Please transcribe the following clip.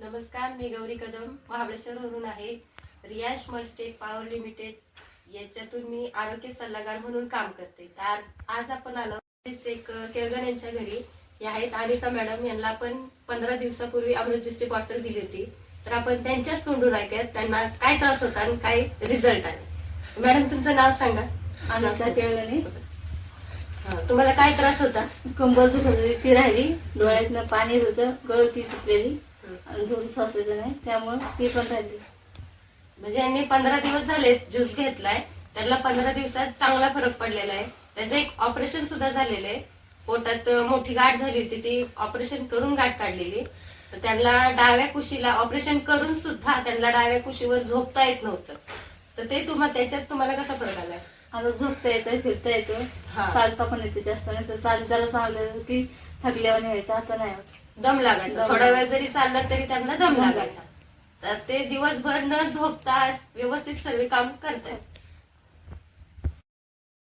नमस्कार मी गौरी कदम महाबळेश्वरवरून आहे. Riyansh मल्टेक power limited याच्यातून मी आरोग्य सल्लागार म्हणून काम करते. तर आज आज आपण आलो एक केळगण यांच्या घरी. या आहेत अनिता मॅडम. यांना आपण पंधरा दिवसापूर्वी अमृत ज्यूसची बॉटल दिली होती. तर आपण त्यांच्याच तोंडून ऐकूयात. त्यांना काय त्रास होता आणि काय रिझल्ट आले. मॅडम तुमचं नाव सांगा. अनिता केळगणे तुम्हाला काय त्रास होता? कंबर दुखत होती ती राहिली. डोळ्यातनं पाणी होतं गळती सुटलेली. आणि झोप सोसायचं नाही त्यामुळं ती पण राहिली. म्हणजे यांनी पंधरा दिवस झाले ज्यूस घेतलाय त्यांना पंधरा दिवसात चांगला फरक पडलेला आहे. त्याचं एक ऑपरेशन सुद्धा झालेलं आहे. पोटात मोठी गाठ झाली होती ती ऑपरेशन करून गाठ काढलेली. तर त्यांना डाव्या कुशीला ऑपरेशन करून सुद्धा त्यांना डाव्या कुशीवर झोपता येत नव्हतं. तर ते तुम्हाला त्याच्यात तुम्हाला कसा फरक आलाय? आता झोपता येतं फिरता येतं. चालता पण येते जास्त. नाही तर चाल जरा चाललं की थकल्यावर व्हायचं आता नाही होत. दम लागायचा. दम थोडा वेळ जरी चाललं तरी त्यांना दम लागायचा. तर ते दिवसभर न झोपता आज व्यवस्थित सर्व काम करतायत.